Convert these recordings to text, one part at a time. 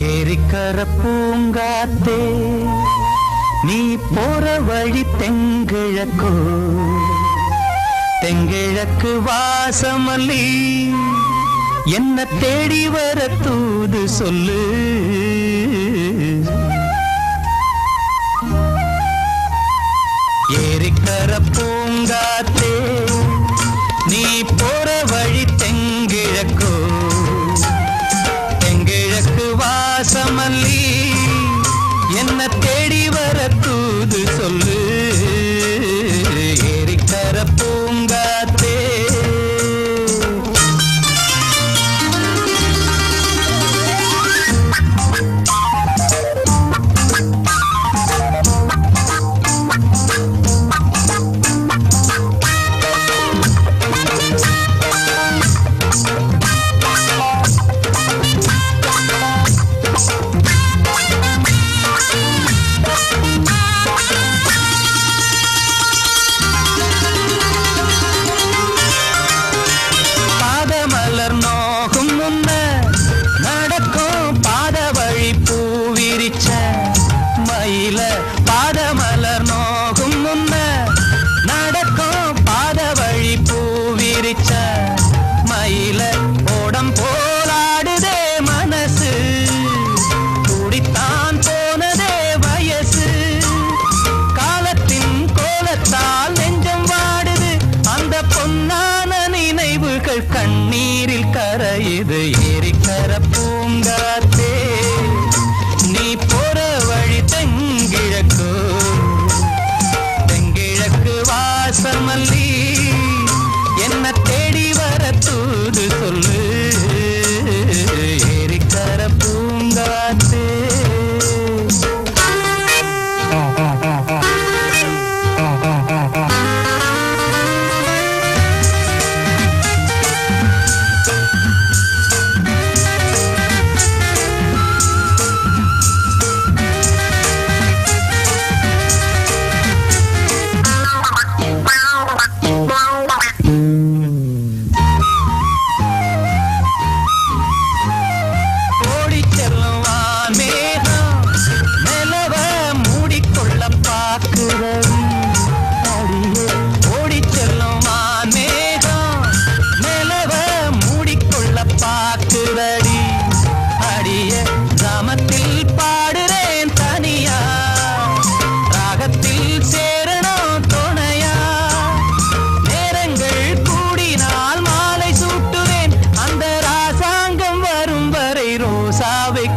ஏரிக்கர பூங்காத்தே நீ போற வழி தெங்கிழக்கோ தெங்கிழக்கு வாசமல்லி என்ன தேடி வர தூது சொல்லு. ஏரிக்கர பூங்காத்தே நீ போற வழி தெங்கிழக்கோ கண்ணீரில் கரையுது ஏ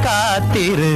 காத்திரு.